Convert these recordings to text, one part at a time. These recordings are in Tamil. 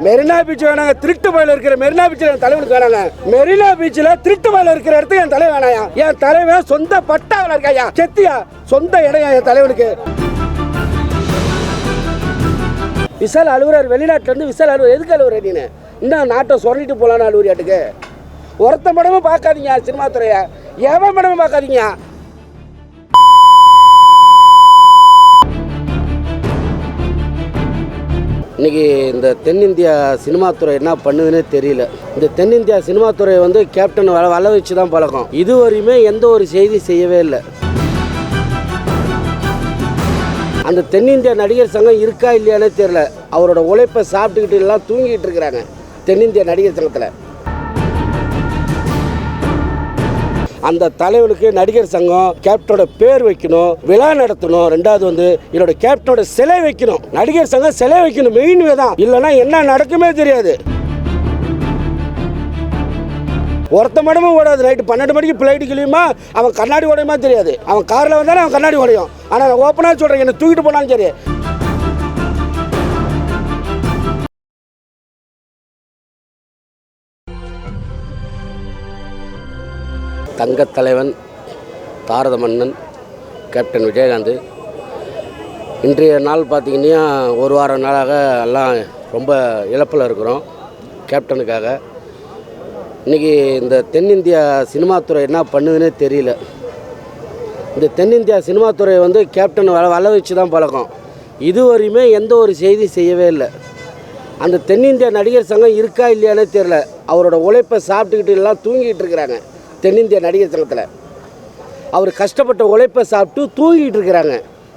மெரினா பீச் வேணாங்க திருட்டு பயில இருக்கிற மெரினா பீச்சில் என் தலைவனுக்கு வேணாங்க. மெரினா பீச்சில் திருட்டு பயில இருக்கிற இடத்துக்கு என் தலைவன் வேணாயா? என் தலைவன் சொந்த பட்டாவில் இருக்காயா? செத்தியா? சொந்த இடம் என் தலைவனுக்கு. விசால் அலுவலர் வெளிநாட்டிலேருந்து விசால் அலுவலர் எதுக்கு அலுவலர் நீனு? இன்னும் நாட்டை சொல்லிட்டு போகலான்னு அலுவலியாட்டுக்கு ஒருத்த படமும் பார்க்காதீங்க சினிமா துறையை. எவன் படமும் பார்க்காதீங்க? இன்னைக்கு இந்த தென்னிந்தியா சினிமாத்துறை என்ன பண்ணுதுன்னே தெரியல. இந்த தென்னிந்தியா சினிமாத்துறை வந்து கேப்டன் வள வள வச்சு தான் பழக்கம். இதுவரையுமே எந்த ஒரு செய்தி செய்யவே இல்லை. அந்த தென்னிந்தியா நடிகர் சங்கம் இருக்கா இல்லையானே தெரியல. அவரோட உழைப்பை சாப்பிட்டுக்கிட்டு எல்லாம் தூங்கிட்டு இருக்கிறாங்க. தென்னிந்திய நடிகர் சங்கத்தில். அந்த தலைவனுக்கு நடிகர் சங்கம் கேப்டனோட பேர் வைக்கணும் விழா நடத்தணும். ரெண்டாவது வந்து என்னோட கேப்டனோட சிலை வைக்கணும். நடிகர் சங்கம் சிலை வைக்கணும் மெயின் தான். இல்லைன்னா என்ன நடக்குமே தெரியாது. ஒருத்த மடமும் ஓடாது. நைட்டு பன்னெண்டு மணிக்கு ஃப்ளைட்டு கிளியுமா அவன் கண்ணாடி உடையுமா தெரியாது. அவன் காரில் வந்தாலும் அவன் கண்ணாடி உடையும் ஆனால் நான் ஓப்பனாக சொல்கிறேன் என்னை தூக்கிட்டு போனாலும் சரி. தங்கத் தலைவன் தாரத மன்னன் கேப்டன் விஜயகாந்த். இன்றைய நாள் பார்த்திங்கன்னா ஒரு வார நாளாக எல்லாம் ரொம்ப இழப்பில் இருக்கிறோம் கேப்டனுக்காக. இன்றைக்கி இந்த தென்னிந்தியா சினிமாத்துறை என்ன பண்ணுதுன்னே தெரியல. இந்த தென்னிந்தியா சினிமாத்துறை வந்து கேப்டன் வள வள வச்சு தான் பழக்கம். இதுவரையுமே எந்த ஒரு செய்தி செய்யவே இல்லை. அந்த தென்னிந்திய நடிகர் சங்கம் இருக்கா இல்லையானே தெரில அவரோட உழைப்பை சாப்பிட்டுக்கிட்டு எல்லாம் தூங்கிட்டு இருக்கிறாங்க. தென்னிந்திய நடிகர் சங்கத்தில். அவர் கஷ்டப்பட்ட உழைப்பை சாப்பிட்டு தூங்கிட்டு இருக்கிறாங்க.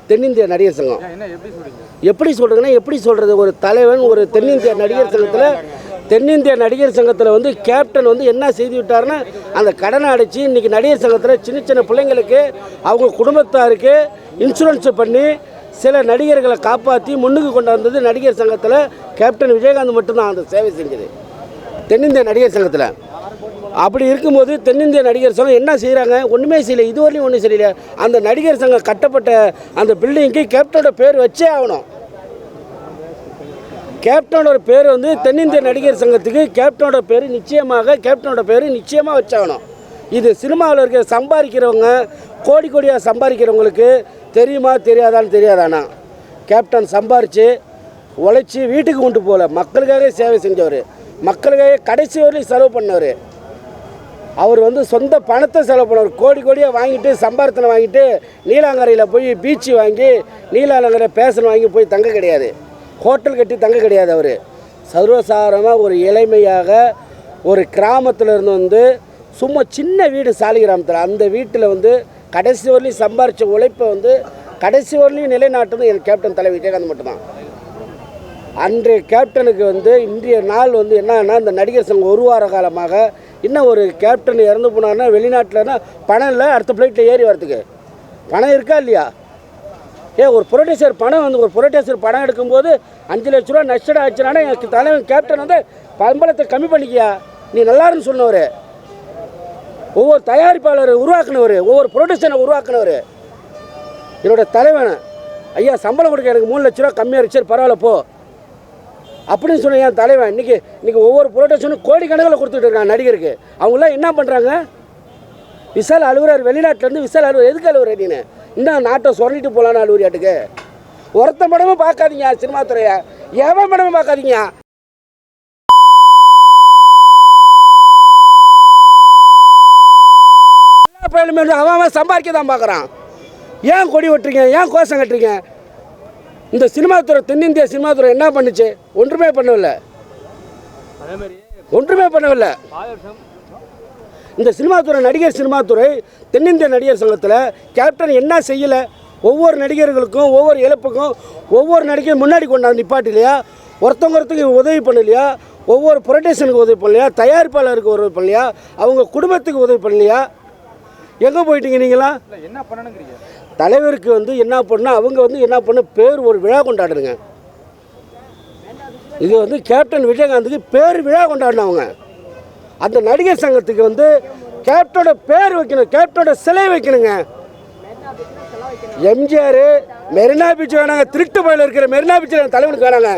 தென்னிந்திய நடிகர் சங்கம். எப்படி சொல்கிறதுன்னா எப்படி சொல்கிறது ஒரு தலைவன் ஒரு தென்னிந்திய நடிகர் சங்கத்தில் தென்னிந்திய நடிகர் சங்கத்தில் வந்து கேப்டன் வந்து என்ன செய்து விட்டாருன்னா அந்த கடனை அடைச்சி இன்றைக்கி நடிகர் சங்கத்தில் சின்ன சின்ன பிள்ளைங்களுக்கு அவங்க குடும்பத்தாருக்கு இன்சூரன்ஸ் பண்ணி சில நடிகர்களை காப்பாற்றி முன்னுக்கு கொண்டு வந்தது நடிகர் சங்கத்தில் கேப்டன் விஜயகாந்த் மட்டும்தான் அந்த சேவை செஞ்சது. தென்னிந்திய நடிகர் சங்கத்தில். அப்படி இருக்கும்போது தென்னிந்திய நடிகர் சங்கம் என்ன செய்கிறாங்க ஒன்றுமே செய்யலை. இதுவரையும் ஒன்றும் செய்யல. அந்த நடிகர் சங்கம் கட்டப்பட்ட அந்த பில்டிங்க்கு கேப்டனோட பேர் வச்சே ஆகணும். கேப்டனோட பேர் வந்து தென்னிந்திய நடிகர் சங்கத்துக்கு கேப்டனோட பேர் நிச்சயமாக கேப்டனோட பேர் நிச்சயமாக வச்சாகணும். இது சினிமாவில் இருக்க சம்பாதிக்கிறவங்க கோடி கோடியாக சம்பாதிக்கிறவங்களுக்கு தெரியுமா தெரியாதான்னு தெரியாதானா கேப்டன் சம்பாரித்து உழைச்சி வீட்டுக்கு கொண்டு போகல. மக்களுக்காக சேவை செஞ்சவர். மக்களுக்காக கடைசி வரையும் செலவு பண்ணவர். அவர் வந்து சொந்த பணத்தை செலவு பண்ணுவார். கோடி கோடியாக வாங்கிட்டு சம்பாரத்தனை வாங்கிட்டு நீலாங்கரையில் போய் பீச்சு வாங்கி நீலாங்கரை பேசன் வாங்கி போய் தங்க கிடையாது. ஹோட்டல் கட்டி தங்க கிடையாது அவர். சர்வசாதாரணமாக ஒரு இளமையாக ஒரு கிராமத்தில் இருந்து வந்து சும்மா சின்ன வீடு சாலி கிராமத்தில். அந்த வீட்டில் வந்து கடைசி வரலையும் சம்பாரித்த உழைப்பை வந்து கடைசி வரலையும் நிலைநாட்டுறது என் கேப்டன் தலைவர் விஜயகாந்த் மட்டும்தான். அன்றைய கேப்டனுக்கு வந்து இன்றைய நாள் வந்து என்னன்னா இந்த நடிகர் சங்கம் ஒரு வார காலமாக என்ன ஒரு கேப்டன் இறந்து போனார்னா வெளிநாட்டில்னா பணம் இல்லை அடுத்த ஃப்ளைட்டில் ஏறி வரதுக்கு பணம் இருக்கா இல்லையா? ஏ ஒரு புரொடியூசர் பணம் வந்து ஒரு புரொடியூசர் பணம் எடுக்கும்போது அஞ்சு லட்ச ரூபா நஷ்டம் ஆச்சுன்னா எனக்கு தலைவன் கேப்டன் வந்து பம்பளத்தை கம்மி பண்ணிக்கியா? நீ நல்லாருன்னு சொன்னவர். ஒவ்வொரு தயாரிப்பாளரை உருவாக்குனவர் ஒவ்வொரு ப்ரொடியூசரை உருவாக்குனவர். என்னோட தலைவன். ஐயா சம்பளம் கொடுக்க எனக்கு மூணு லட்ச ரூபா கம்மியாக இருக்கு சரி பரவாயில்ல போ. அப்படின்னு சொன்ன என் தலைவன் இன்றைக்கி இன்னைக்கு ஒவ்வொரு ப்ரொடக்ஷனும் கோடிக்கணக்கில் கொடுத்துட்டு இருக்காங்க நடிகருக்கு. அவங்களாம் என்ன பண்ணுறாங்க விசால் அலுவலர் வெளிநாட்டிலேருந்து விசால் அலுவலர் எதுக்கு அலுவலர் நீனு? இன்னும் நாட்டை சொல்லிட்டு போகலான்னு அலுவலியாட்டுக்கு ஒருத்த மடமும் பார்க்காதீங்க சினிமா துறையை. எவன் படமும் பார்க்காதீங்க? எல்லா பயலுமே அவன் அவன் சம்பாதிக்க தான் பார்க்குறான். ஏன் கொடி வெட்டுறீங்க? ஏன் கோஷம் கட்டுறீங்க? இந்த சினிமாத்துறை தென்னிந்திய சினிமாத்துறை என்ன பண்ணுச்சு? ஒன்றுமே பண்ணவில்லை. ஒன்றுமே பண்ணவில்லை. இந்த சினிமாத்துறை நடிகர் சினிமாத்துறை தென்னிந்திய நடிகர் சங்கத்தில் கேப்டன் என்ன செய்யலை? ஒவ்வொரு நடிகர்களுக்கும் ஒவ்வொரு இழப்புக்கும் ஒவ்வொரு நடிகர் முன்னாடி கொண்டாந்து நிப்பாட்டிலையா? ஒருத்தவங்க ஒருத்தவங்க உதவி பண்ணலையா? ஒவ்வொரு ப்ரொடக்ஷனுக்கு உதவி பண்ணலையா? தயாரிப்பாளருக்கு உதவி பண்ணலையா? அவங்க குடும்பத்துக்கு உதவி பண்ணலையா? எங்கே போயிட்டீங்க நீங்களாம்? என்ன பண்ணணுங்கிறீங்க தலைவருக்கு வந்து என்ன பண்ணால் அவங்க வந்து என்ன பண்ண பேர் ஒரு விழா கொண்டாடுறங்க இது வந்து கேப்டன் விஜயகாந்துக்கு பேர் விழா கொண்டாடினவங்க. அந்த நடிகர் சங்கத்துக்கு வந்து கேப்டனோட பேர் வைக்கணும் கேப்டனோட சிலை வைக்கணுங்க. எம்ஜிஆர் மெரினா பீச் வேணாங்க திருட்டு பயில இருக்கிற மெரினா பீச்சில் தலைவனுக்கு வேணாங்க.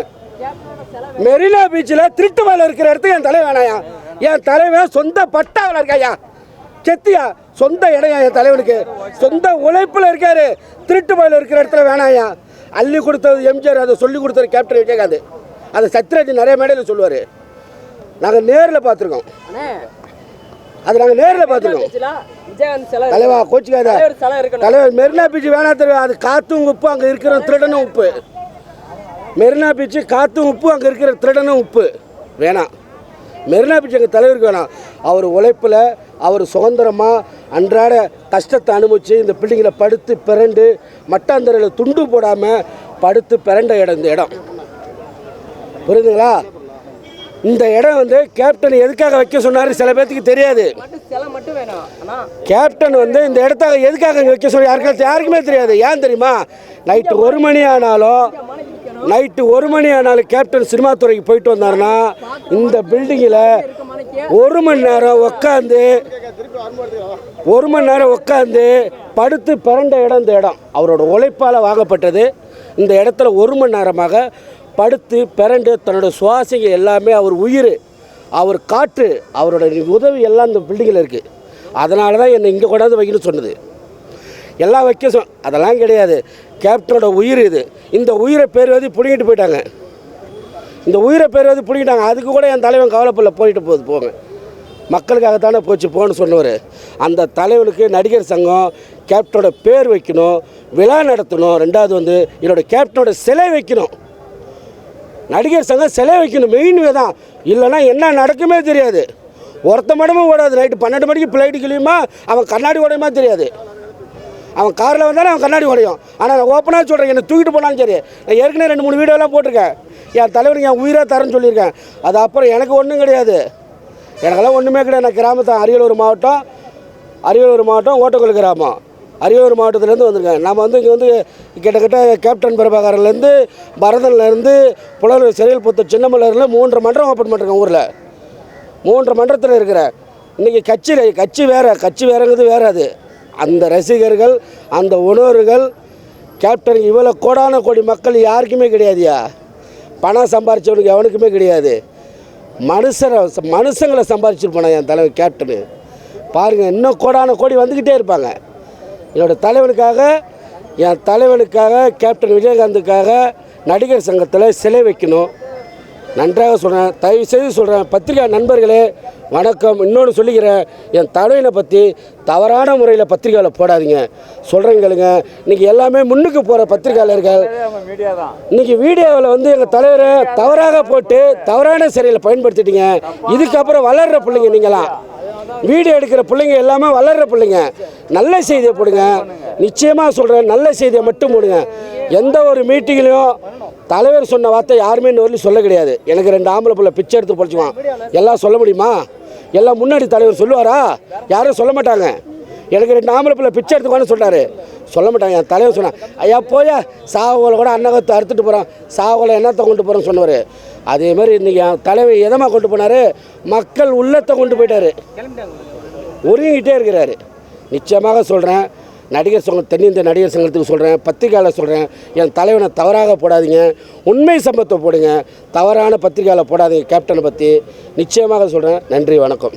மெரினா பீச்சில் திருட்டு மேல இருக்கிற இடத்துக்கு என் தலைவன் வேணாயா? என் தலைவன் சொந்த பட்டாவில் இருக்காயா? செத்தியா சொந்த இடம் என் தலைவனுக்கு. சொந்த உழைப்பில் இருக்காரு. திருட்டு மேல இருக்கிற இடத்துல வேணாயா? அள்ளி கொடுத்தது எம்ஜிஆர் அதை சொல்லி கொடுத்தது கேப்டன் விஜயகாந்த். அதை சத்யராஜ் நிறைய மேடையில் சொல்லுவார். நாங்கள் நேரில் பார்த்துருக்கோம். அது நாங்கள் நேரில் பார்த்துருக்கோம். தலைவா கோச்சிக்காத. தலைவர் மெரினா பீச் வேணா தெரியும்? அது காத்தும் உப்பு அங்கே இருக்கிற திருடனும் உப்பு. மெரினா பீச்சு காத்தும் உப்பு அங்கே இருக்கிற திருடனும் உப்பு. வேணாம். மெரினா பீச் எங்கள் தலைவருக்கு வேணாம். அவர் உழைப்பில் அவர் சுதந்திரமாக அன்றாட கஷ்டத்தை அனுபவித்து இந்த பில்டிங்கில் படுத்து பிறண்டு மட்டாந்தரையில் துண்டு போடாமல் படுத்து பிறண்ட இடம் இந்த இடம். புரியுதுங்களா? இந்த இடம் வந்து கேப்டன் எதுக்காக வைக்க சொன்னார் சில பேர்த்துக்கு தெரியாது. கேப்டன் வந்து இந்த இடத்த எதுக்காக வைக்க சொல்லி யாருக்கும் யாருக்குமே தெரியாது. ஏன் தெரியுமா? நைட்டு ஒரு மணி ஆனாலும் நைட்டு ஒரு மணி ஆனாலும் கேப்டன் சினிமா துறைக்கு போயிட்டு வந்தாருன்னா இந்த பில்டிங்கில் ஒரு மணி நேரம் உட்காந்து ஒரு மணி நேரம் உட்காந்து படுத்து பிறண்ட இடம் இந்த இடம். அவரோட உழைப்பால் வாங்கப்பட்டது. இந்த இடத்துல ஒரு மணி நேரமாக படுத்து பிறண்டு தன்னோட சுவாசிங்க எல்லாமே அவர் உயிர் அவர் காற்று அவரோட உதவி எல்லாம் இந்த பில்டிங்கில் இருக்குது அதனால தான் என்னை இங்கே கொண்டாந்து வைக்கணும்னு சொன்னது. எல்லாம் வைக்க சொ அதெல்லாம் கிடையாது. கேப்டனோட உயிர் இது. இந்த உயிரை பேர் வந்து பிடிங்கிட்டு போயிட்டாங்க. இந்த உயிரை பேர் வந்து பிடிங்கிட்டாங்க. அதுக்கு கூட என் தலைவன் கவலைப்படல போயிட்டு போகுது போங்க. மக்களுக்காகத்தானே போச்சு போன்னு சொன்னவர். அந்த தலைவனுக்கு நடிகர் சங்கம் கேப்டனோட பேர் வைக்கணும் விழா நடத்தணும். ரெண்டாவது வந்து என்னோட கேப்டனோட சிலை வைக்கணும். நடிகர் சங்கம் சிலை வைக்கணும் மெயின் தான். இல்லைன்னா என்ன நடக்குமே தெரியாது. ஒருத்த மடமும் ஓடாது. நைட்டு பன்னெண்டு மணிக்கு ஃப்ளைட்டு கிளியுமா அவன் கண்ணாடி ஓடையுமா தெரியாது. அவன் காரில் வந்தாலும் அவன் கண்ணாடி உடையும். ஆனால் நான் ஓப்பனாக சொல்கிறேன் என்னை தூக்கிட்டு போனாலும் சரி. நான் ஏற்கனவே ரெண்டு மூணு வீடியோலாம் போட்டிருக்கேன். என் தலைவர் என் உயிராக தரேன்னு சொல்லியிருக்கேன். அது அப்புறம் எனக்கு ஒன்றும் கிடையாது. எனக்கெல்லாம் ஒன்றுமே கிடையாது. நான் கிராமத்தான் அரியலூர் மாவட்டம் அரியலூர் மாவட்டம் ஓட்டக்கல் கிராமம். அரியலூர் மாவட்டத்துலேருந்து வந்திருக்கேன். நம்ம வந்து இங்கே வந்து கிட்டத்தட்ட கேப்டன் பிரபாகரன்லேருந்து பரதன்லேருந்து புலவர் சிறையில் புத்த சின்னமலர்லேருந்து மூன்று மன்றம் ஓப்பன் பண்ணிருக்கேன் ஊரில். மூன்று மன்றத்தில் இருக்கிறேன். இன்றைக்கி கட்சியில் கட்சி வேறு கட்சி வேறுங்கிறது வேறு அது. அந்த ரசிகர்கள் அந்த உணர்வுகள் கேப்டன் இவ்வளோ கோடான கோடி மக்கள் யாருக்குமே கிடையாதுயா? பணம் சம்பாரிச்சவனுக்கு எவனுக்குமே கிடையாது. மனுஷரை மனுஷங்களை சம்பாரிச்சிருப்பானா என் தலைவர் கேப்டனு? பாருங்கள் இன்னும் கோடான கோடி வந்துக்கிட்டே இருப்பாங்க. என்னோட தலைவனுக்காக என் தலைவனுக்காக கேப்டன் விஜயகாந்துக்காக நடிகர் சங்கத்தில் சிலை வைக்கணும். நன்றாக சொல்கிறேன் தயவு செய்து சொல்கிறேன் பத்திரிகை நண்பர்களே வணக்கம். இன்னொன்று சொல்லிக்கிறேன். என் தலைவனை பற்றி தவறான முறையில் பத்திரிகையில் போடாதீங்க. சொல்கிறேங்களுங்க இன்றைக்கி எல்லாமே முன்னுக்கு போகிற பத்திரிகையாளர்கள். இன்றைக்கி வீடியோவில் வந்து எங்கள் தலைவரை தவறாக போட்டு தவறான சிறையில் பயன்படுத்திட்டீங்க. இதுக்கப்புறம் வளர்கிற பிள்ளைங்க நீங்களாம். வீடியோ எடுக்கிற பிள்ளைங்க எல்லாமே வளர்கிற பிள்ளைங்க. நல்ல செய்தியை போடுங்க. நிச்சயமாக சொல்கிறேன் நல்ல செய்தியை மட்டும் போடுங்க. எந்த ஒரு மீட்டிங்லையும் தலைவர் சொன்ன வார்த்தை யாருமே இன்ன சொல்ல கிடையாது. எனக்கு ரெண்டு ஆம்பளை பிள்ளை பிச்சை எடுத்து பிடிச்சிவான் எல்லாம் சொல்ல முடியுமா? எல்லாம் முன்னாடி தலைவர் சொல்லுவாரா? யாரும் சொல்ல மாட்டாங்க. எனக்கு ரெண்டு ஆம்பளை பிள்ளை பிச்சை எடுத்துக்கோன்னு சொன்னார். சொல்ல மாட்டாங்க என் தலைவர் சொன்னான் ஐயா போயா. சாவகோலை கூட அன்னகத்தை அறுத்துட்டு போகிறான் சாவகோலை என்னத்தை கொண்டு போகிறோன்னு சொன்னவர். அதே மாதிரி இன்றைக்கி என் தலைவர் எதமாக கொண்டு போனார்? மக்கள் உள்ளத்தை கொண்டு போயிட்டார். ஒருங்கிட்டே இருக்கிறாரு. நிச்சயமாக சொல்கிறேன் நடிகர் சங்கம் தென்னிந்திய நடிகர் சங்கத்துக்கு சொல்கிறேன் பத்திரிகையாளர் சொல்கிறேன் என் தலைவனை தவறாக போடாதீங்க. உண்மை சம்பவத்தை போடுங்க. தவறான பத்திரிகையாளர் போடாதீங்க கேப்டனை பற்றி நிச்சயமாக சொல்கிறேன் நன்றி வணக்கம்.